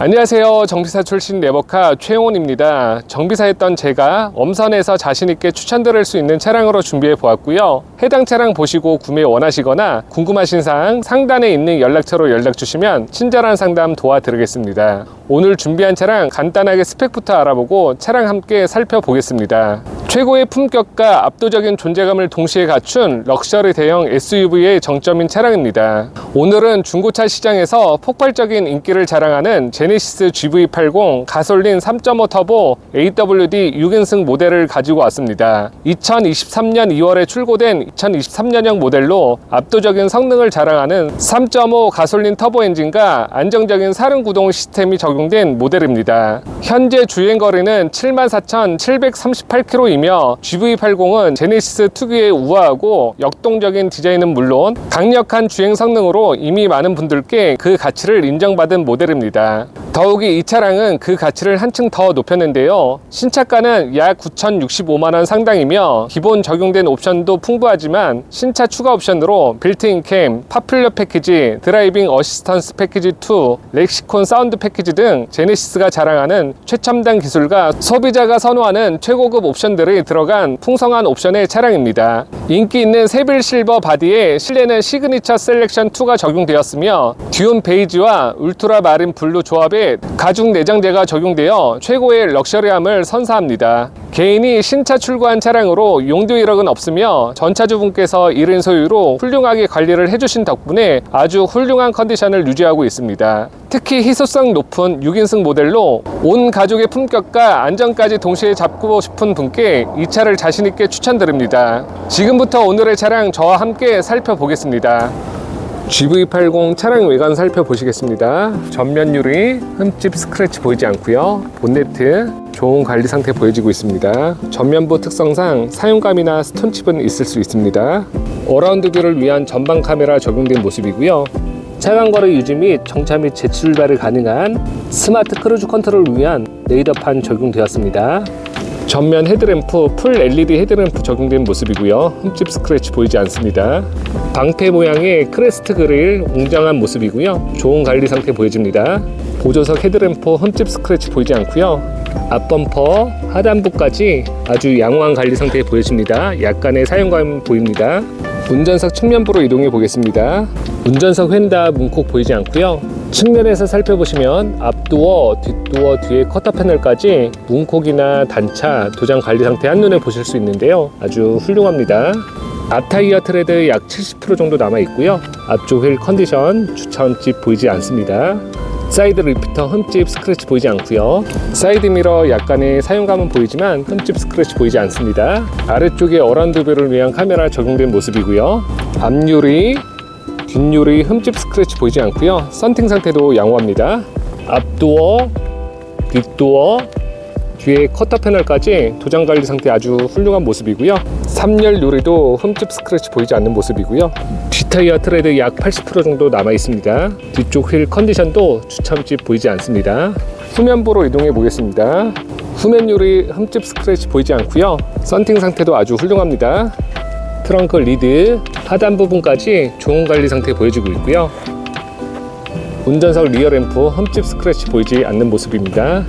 안녕하세요. 정비사 출신 네버카 최용훈입니다. 정비사였던 제가 엄선해서 자신있게 추천드릴 수 있는 차량으로 준비해 보았고요. 해당 차량 보시고 구매 원하시거나 궁금하신 사항 상단에 있는 연락처로 연락 주시면 친절한 상담 도와드리겠습니다. 오늘 준비한 차량 간단하게 스펙부터 알아보고 차량 함께 살펴보겠습니다. 최고의 품격과 압도적인 존재감을 동시에 갖춘 럭셔리 대형 SUV의 정점인 차량입니다. 오늘은 중고차 시장에서 폭발적인 인기를 자랑하는 제네시스 GV80 가솔린 3.5 터보 AWD 6인승 모델을 가지고 왔습니다. 2023년 2월에 출고된 2023년형 모델로 압도적인 성능을 자랑하는 3.5 가솔린 터보 엔진과 안정적인 사륜 구동 시스템이 적용된 모델입니다. 현재 주행 거리는 74,738km이며 GV80은 제네시스 특유의 우아하고 역동적인 디자인은 물론 강력한 주행 성능으로 이미 많은 분들께 그 가치를 인정받은 모델입니다. 더욱이 이 차량은 그 가치를 한층 더 높였는데요. 신차가는 약 9,065만원 상당이며 기본 적용된 옵션도 풍부하지만 신차 추가 옵션으로 빌트인 캠, 파퓰러 패키지, 드라이빙 어시스턴스 패키지 2, 렉시콘 사운드 패키지 등 제네시스가 자랑하는 최첨단 기술과 소비자가 선호하는 최고급 옵션들이 들어간 풍성한 옵션의 차량입니다. 인기 있는 세빌 실버 바디에 실내는 시그니처 셀렉션 2가 적용되었으며 듀온 베이지와 울트라 마린 블루 조합 에 가죽 내장재가 적용되어 최고의 럭셔리함을 선사합니다. 개인이 신차 출고한 차량으로 용도 이력은 없으며 전차주분께서 1인 소유로 훌륭하게 관리를 해주신 덕분에 아주 훌륭한 컨디션을 유지하고 있습니다. 특히 희소성 높은 6인승 모델로 온 가족의 품격과 안전까지 동시에 잡고 싶은 분께 이 차를 자신있게 추천드립니다. 지금부터 오늘의 차량 저와 함께 살펴보겠습니다. GV80 차량 외관 살펴보시겠습니다. 전면 유리 흠집 스크래치 보이지 않고요. 본네트 좋은 관리 상태 보여지고 있습니다. 전면부 특성상 사용감이나 스톤칩은 있을 수 있습니다. 어라운드 뷰를 위한 전방 카메라 적용된 모습이고요. 차량 거리 유지 및 정차 및 재출발이 가능한 스마트 크루즈 컨트롤을 위한 레이더판 적용되었습니다. 전면 헤드램프 풀 LED 헤드램프 적용된 모습이고요. 흠집 스크래치 보이지 않습니다. 방패 모양의 크레스트 그릴 웅장한 모습이고요. 좋은 관리 상태 보여집니다. 보조석 헤드램프 흠집 스크래치 보이지 않고요. 앞범퍼 하단부까지 아주 양호한 관리 상태 보여집니다. 약간의 사용감 보입니다. 운전석 측면부로 이동해 보겠습니다. 운전석 휀다 문콕 보이지 않고요. 측면에서 살펴보시면 앞도어, 뒷도어, 뒤에 커터 패널까지 문콕이나 단차, 도장 관리 상태 한눈에 보실 수 있는데요. 아주 훌륭합니다. 앞 타이어 트레드 약 70% 정도 남아 있고요. 앞쪽 휠 컨디션 주차 흠집 보이지 않습니다. 사이드 리피터 흠집 스크래치 보이지 않고요. 사이드 미러 약간의 사용감은 보이지만 흠집 스크래치 보이지 않습니다. 아래쪽에 어라운드 뷰를 위한 카메라 적용된 모습이고요. 앞유리, 뒷유리 흠집 스크래치 보이지 않고요. 썬팅 상태도 양호합니다. 앞도어, 뒷도어, 뒤에 커터 패널까지 도장 관리 상태 아주 훌륭한 모습이고요. 3열 유리도 흠집 스크래치 보이지 않는 모습이고요. 뒷타이어 트레드 약 80% 정도 남아 있습니다. 뒤쪽 휠 컨디션도 주참집 보이지 않습니다. 후면부로 이동해 보겠습니다. 후면 유리 흠집 스크래치 보이지 않고요. 썬팅 상태도 아주 훌륭합니다. 트렁크 리드 하단 부분까지 좋은 관리 상태 보여지고 있고요. 운전석 리어 램프 흠집 스크래치 보이지 않는 모습입니다.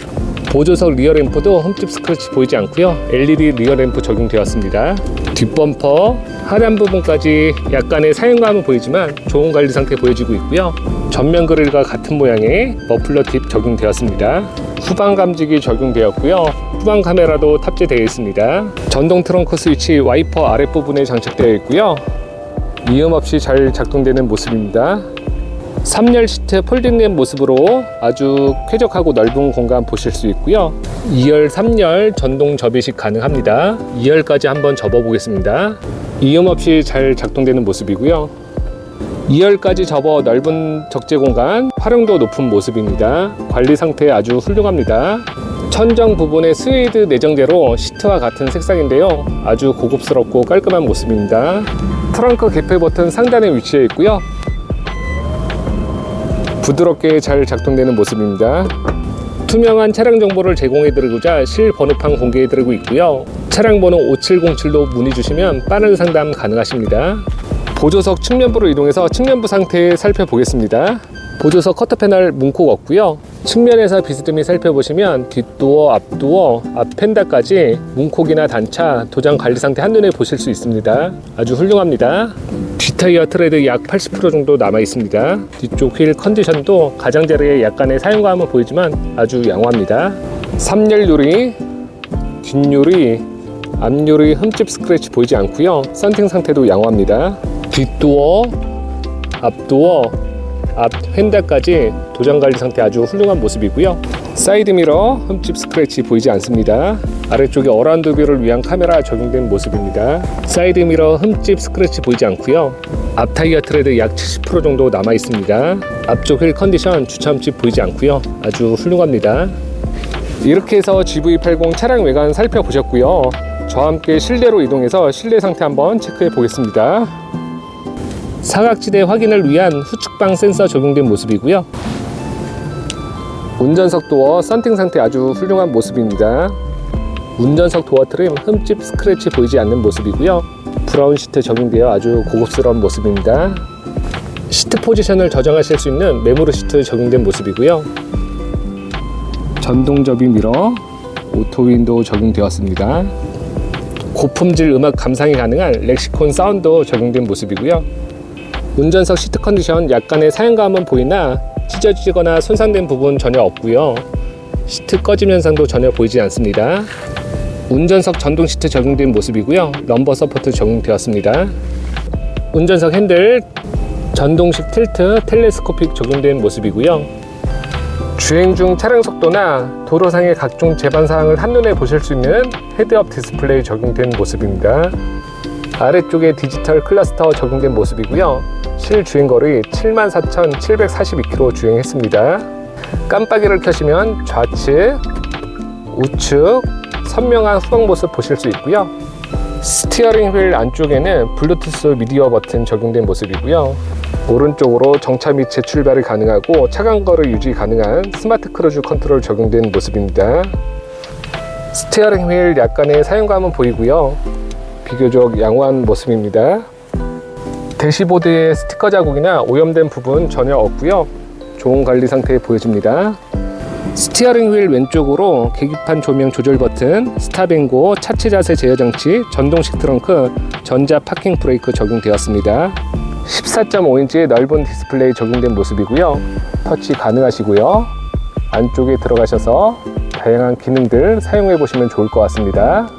보조석 리어 램프도 흠집 스크래치 보이지 않고요. LED 리어 램프 적용되었습니다. 뒷범퍼 하단 부분까지 약간의 사용감은 보이지만 좋은 관리 상태 보여지고 있고요. 전면 그릴과 같은 모양의 머플러 팁 적용되었습니다. 후방 감지기 적용되었고요. 후방 카메라도 탑재되어 있습니다. 전동 트렁크 스위치 와이퍼 아랫부분에 장착되어 있고요. 이음 없이 잘 작동되는 모습입니다. 3열 시트 폴딩된 모습으로 아주 쾌적하고 넓은 공간 보실 수 있고요. 2열, 3열 전동 접이식 가능합니다. 2열까지 한번 접어 보겠습니다. 이음 없이 잘 작동되는 모습이고요. 2열까지 접어 넓은 적재 공간, 활용도 높은 모습입니다. 관리 상태 아주 훌륭합니다. 천정 부분에 스웨이드 내정재로 시트와 같은 색상인데요. 아주 고급스럽고 깔끔한 모습입니다. 트렁크 개폐 버튼 상단에 위치해 있고요. 부드럽게 잘 작동되는 모습입니다. 투명한 차량 정보를 제공해 드리고자 실 번호판 공개해 드리고 있고요. 차량 번호 5707로 문의 주시면 빠른 상담 가능하십니다. 보조석 측면부로 이동해서 측면부 상태 살펴보겠습니다. 보조석 커터 패널 문콕 없고요. 측면에서 비스듬히 살펴보시면 뒷도어, 앞도어, 앞 펜다까지 문콕이나 단차, 도장 관리 상태 한눈에 보실 수 있습니다. 아주 훌륭합니다. 뒷타이어 트레드 약 80% 정도 남아 있습니다. 뒤쪽 휠 컨디션도 가장자리에 약간의 사용감은 보이지만 아주 양호합니다. 3열 유리, 뒷유리, 앞유리 흠집 스크래치 보이지 않고요. 썬팅 상태도 양호합니다. 뒷도어, 앞도어, 앞 휀다까지 도장 관리 상태 아주 훌륭한 모습이고요. 사이드 미러 흠집 스크래치 보이지 않습니다. 아래쪽에 어라운드 뷰를 위한 카메라 적용된 모습입니다. 사이드 미러 흠집 스크래치 보이지 않고요. 앞 타이어 트레드 약 70% 정도 남아 있습니다. 앞쪽 휠 컨디션 주차 흠집 보이지 않고요. 아주 훌륭합니다. 이렇게 해서 GV80 차량 외관 살펴보셨고요. 저와 함께 실내로 이동해서 실내 상태 한번 체크해 보겠습니다. 사각지대 확인을 위한 후측방 센서 적용된 모습이고요. 운전석 도어 썬팅 상태 아주 훌륭한 모습입니다. 운전석 도어 트림 흠집 스크래치 보이지 않는 모습이고요. 브라운 시트 적용되어 아주 고급스러운 모습입니다. 시트 포지션을 조정하실 수 있는 메모리 시트 적용된 모습이고요. 전동 접이 미러, 오토 윈도우 적용되었습니다. 고품질 음악 감상이 가능한 렉시콘 사운드 적용된 모습이고요. 운전석 시트 컨디션 약간의 사용감은 보이나 찢어지거나 손상된 부분 전혀 없고요. 시트 꺼짐 현상도 전혀 보이지 않습니다. 운전석 전동 시트 적용된 모습이고요. 럼버 서포트 적용되었습니다. 운전석 핸들 전동식 틸트 텔레스코픽 적용된 모습이고요. 주행 중 차량 속도나 도로상의 각종 제반 사항을 한눈에 보실 수 있는 헤드업 디스플레이 적용된 모습입니다. 아래쪽에 디지털 클러스터 적용된 모습이고요. 실 주행거리 74,742km 주행했습니다. 깜빡이를 켜시면 좌측, 우측, 선명한 후방 모습 보실 수 있고요. 스티어링 휠 안쪽에는 블루투스 미디어 버튼 적용된 모습이고요. 오른쪽으로 정차 및 재출발이 가능하고 차간거리 유지 가능한 스마트 크루즈 컨트롤 적용된 모습입니다. 스티어링 휠 약간의 사용감은 보이고요. 비교적 양호한 모습입니다. 대시보드에 스티커 자국이나 오염된 부분 전혀 없고요. 좋은 관리 상태 보여집니다. 스티어링 휠 왼쪽으로 계기판 조명 조절 버튼, 스탑앤고, 차체 자세 제어 장치, 전동식 트렁크, 전자 파킹 브레이크 적용되었습니다. 14.5인치의 넓은 디스플레이 적용된 모습이고요. 터치 가능하시고요. 안쪽에 들어가셔서 다양한 기능들 사용해 보시면 좋을 것 같습니다.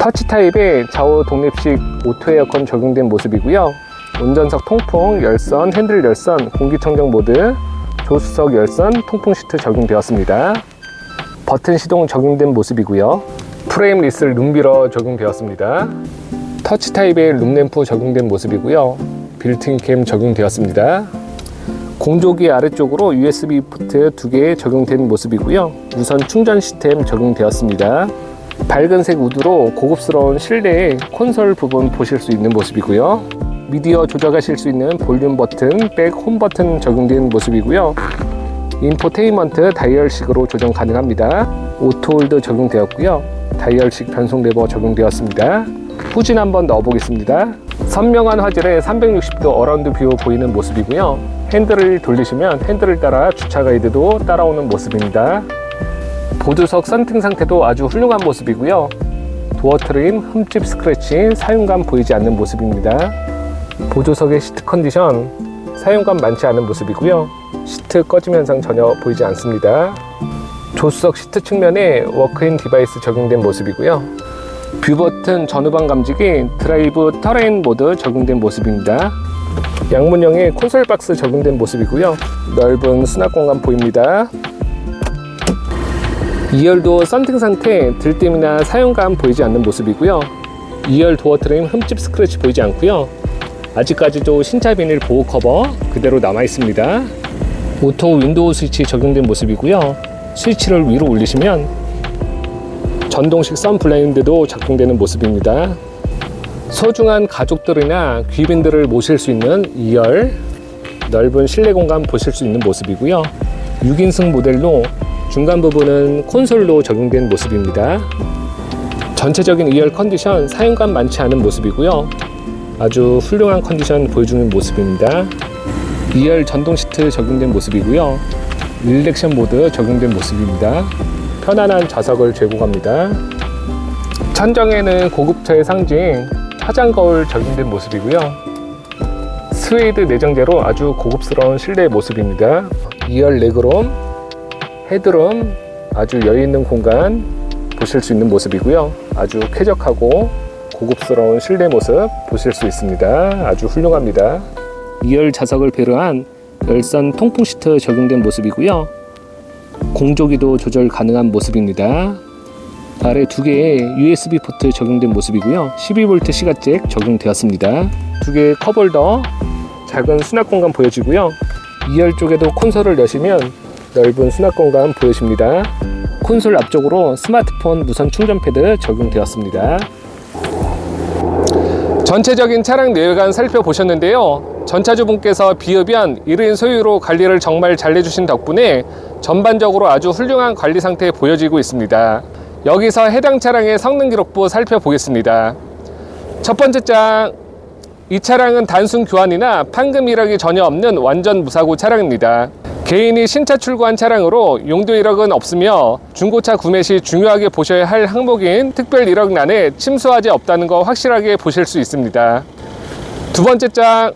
터치 타입의 좌우 독립식 오토 에어컨 적용된 모습이고요. 운전석 통풍, 열선, 핸들 열선, 공기청정 모드, 조수석 열선, 통풍 시트 적용되었습니다. 버튼 시동 적용된 모습이고요. 프레임 리스 룸미러 적용되었습니다. 터치 타입의 룸램프 적용된 모습이고요. 빌트인 캠 적용되었습니다. 공조기 아래쪽으로 USB 포트 두개 적용된 모습이고요. 무선 충전 시스템 적용되었습니다. 밝은색 우드로 고급스러운 실내의 콘솔 부분 보실 수 있는 모습이고요. 미디어 조작하실 수 있는 볼륨 버튼, 백 홈 버튼 적용된 모습이고요. 인포테인먼트 다이얼식으로 조정 가능합니다. 오토홀드 적용되었고요. 다이얼식 변속 레버 적용되었습니다. 후진 한번 넣어보겠습니다. 선명한 화질의 360도 어라운드 뷰 보이는 모습이고요. 핸들을 돌리시면 핸들을 따라 주차 가이드도 따라오는 모습입니다. 보조석 썬팅 상태도 아주 훌륭한 모습이고요. 도어 트림, 흠집 스크래치, 사용감 보이지 않는 모습입니다. 보조석의 시트 컨디션, 사용감 많지 않은 모습이고요. 시트 꺼짐 현상 전혀 보이지 않습니다. 조수석 시트 측면에 워크인 디바이스 적용된 모습이고요. 뷰 버튼 전후방 감지기, 드라이브 터레인 모드 적용된 모습입니다. 양문형의 콘솔 박스 적용된 모습이고요. 넓은 수납 공간 보입니다. 2열도 썬팅 상태, 들뜸이나 사용감 보이지 않는 모습이고요. 2열 도어 트림 흠집 스크래치 보이지 않고요. 아직까지도 신차 비닐 보호 커버 그대로 남아 있습니다. 오토 윈도우 스위치 적용된 모습이고요. 스위치를 위로 올리시면 전동식 선 블라인드도 작동되는 모습입니다. 소중한 가족들이나 귀빈들을 모실 수 있는 2열 넓은 실내 공간 보실 수 있는 모습이고요. 6인승 모델로 중간 부분은 콘솔로 적용된 모습입니다. 전체적인 2열 컨디션 사용감 많지 않은 모습이고요. 아주 훌륭한 컨디션 보여주는 모습입니다. 2열 전동 시트 적용된 모습이고요. 릴렉션 모드 적용된 모습입니다. 편안한 좌석을 제공합니다. 천정에는 고급차의 상징 화장 거울 적용된 모습이고요. 스웨이드 내장재로 아주 고급스러운 실내 모습입니다. 2열 레그룸, 헤드룸, 아주 여유 있는 공간 보실 수 있는 모습이고요. 아주 쾌적하고 고급스러운 실내 모습 보실 수 있습니다. 아주 훌륭합니다. 2열 좌석을 배려한 열선 통풍 시트 적용된 모습이고요. 공조기도 조절 가능한 모습입니다. 아래 두 개의 USB 포트 적용된 모습이고요. 12V 시가잭 적용되었습니다. 두 개의 컵홀더, 작은 수납 공간 보여지고요. 2열 쪽에도 콘솔을 여시면 넓은 수납 공간 보여집니다. 콘솔 앞쪽으로 스마트폰 무선 충전 패드 적용되었습니다. 전체적인 차량 내외관 살펴보셨는데요. 전차주분께서 비흡연 1인 소유로 관리를 정말 잘 해주신 덕분에 전반적으로 아주 훌륭한 관리 상태 보여지고 있습니다. 여기서 해당 차량의 성능 기록부 살펴보겠습니다. 첫 번째 장. 이 차량은 단순 교환이나 판금 이력이 전혀 없는 완전 무사고 차량입니다. 개인이 신차 출고한 차량으로 용도 이력은 없으며 중고차 구매 시 중요하게 보셔야 할 항목인 특별 이력란에 침수하지 없다는 거 확실하게 보실 수 있습니다. 두 번째 장.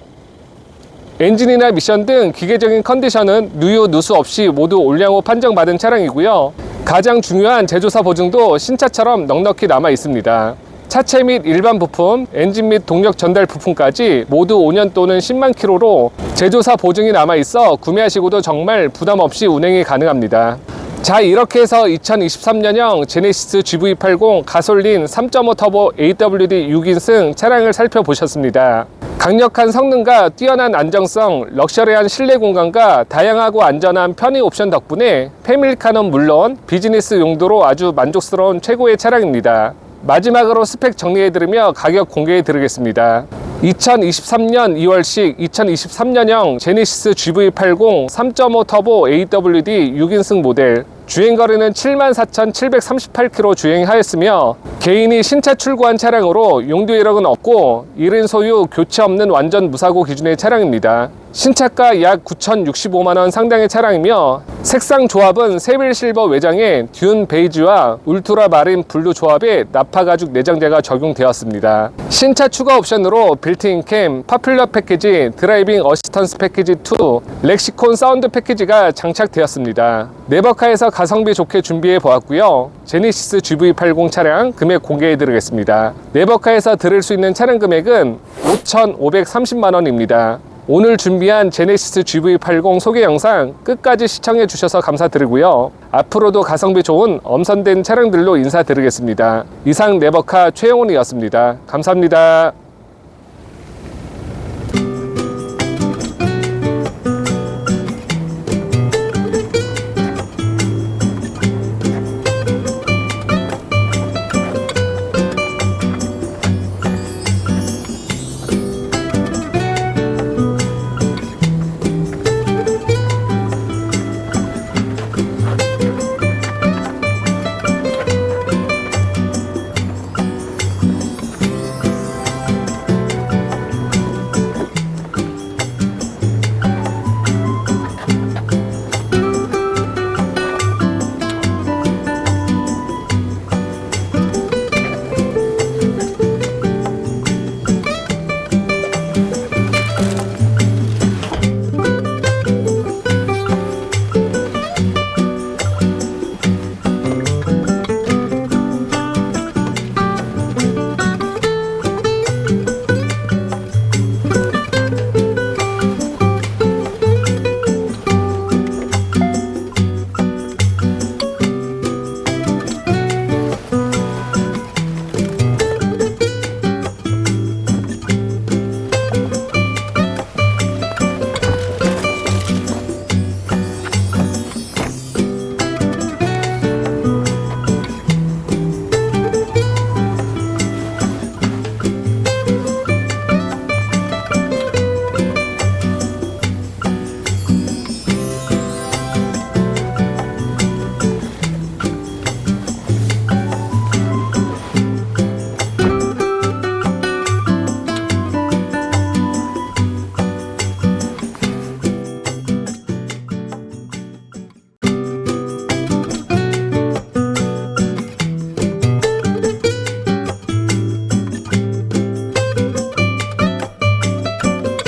엔진이나 미션 등 기계적인 컨디션은 누유 누수 없이 모두 올량호 판정받은 차량이고요. 가장 중요한 제조사 보증도 신차처럼 넉넉히 남아 있습니다. 차체 및 일반 부품, 엔진 및 동력 전달 부품까지 모두 5년 또는 10만 킬로로 제조사 보증이 남아 있어 구매하시고도 정말 부담 없이 운행이 가능합니다. 자 이렇게 해서 2023년형 제네시스 GV80 가솔린 3.5 터보 AWD 6인승 차량을 살펴보셨습니다. 강력한 성능과 뛰어난 안정성, 럭셔리한 실내 공간과 다양하고 안전한 편의 옵션 덕분에 패밀리카는 물론 비즈니스 용도로 아주 만족스러운 최고의 차량입니다. 마지막으로 스펙 정리해 드리며 가격 공개해 드리겠습니다. 2023년 2월식 2023년형 제네시스 GV80 3.5 터보 AWD 6인승 모델 주행거리는 74,738km 주행하였으며 개인이 신차 출고한 차량으로 용도 이력은 없고 1인 소유 교체 없는 완전 무사고 기준의 차량입니다. 신차가 약 9,065만원 상당의 차량이며 색상 조합은 세빌 실버 외장에 듄 베이지와 울트라 마린 블루 조합의 나파 가죽 내장재가 적용되었습니다. 신차 추가 옵션으로 빌트인 캠, 파퓰러 패키지, 드라이빙 어시스턴스 패키지 2, 렉시콘 사운드 패키지가 장착되었습니다. 네버카에서 가성비 좋게 준비해 보았고요. 제네시스 GV80 차량 금액 공개해 드리겠습니다. 네버카에서 들을 수 있는 차량 금액은 5,530만 원입니다. 오늘 준비한 제네시스 GV80 소개 영상 끝까지 시청해 주셔서 감사드리고요. 앞으로도 가성비 좋은 엄선된 차량들로 인사드리겠습니다. 이상 네버카 최영훈이었습니다. 감사합니다.